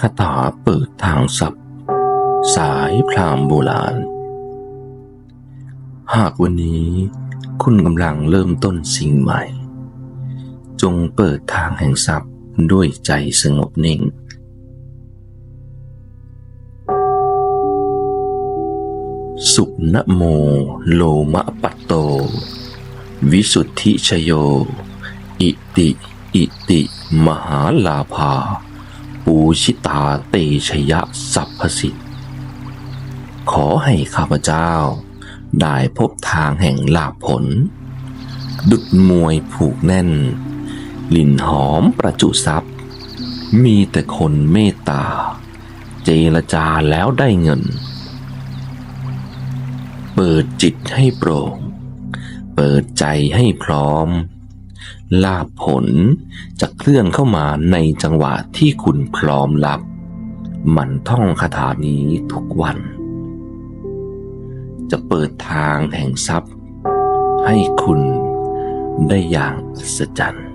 คาถาเปิดทางศัพท์ สายพรามโบราณ หากวันนี้คุณกำลังเริ่มต้นสิ่งใหม่ จงเปิดทางแห่งทรัพย์ด้วยใจสงบนิ่ง สุนโมโลมะปัตโต วิสุทธิชโย อิติ อิติ มหาลาภา ปูชิตาเตชยะสัพพสิทธิ์ขอให้ข้าพเจ้า ได้พบทางแห่งลาภผล ดุดมวยผูกแน่น ลิ่นหอมประจุทรัพย์ มีแต่คนเมตตา เจรจาแล้วได้เงิน เปิดจิตให้โปร่ง เปิดใจให้พร้อม ลาผลจะเคลื่อนเข้ามาในจังหวะที่คุณพร้อมรับ มันท่องคาถานี้ทุกวัน จะเปิดทางแห่งทรัพย์ ให้คุณได้อย่างอัศจรรย์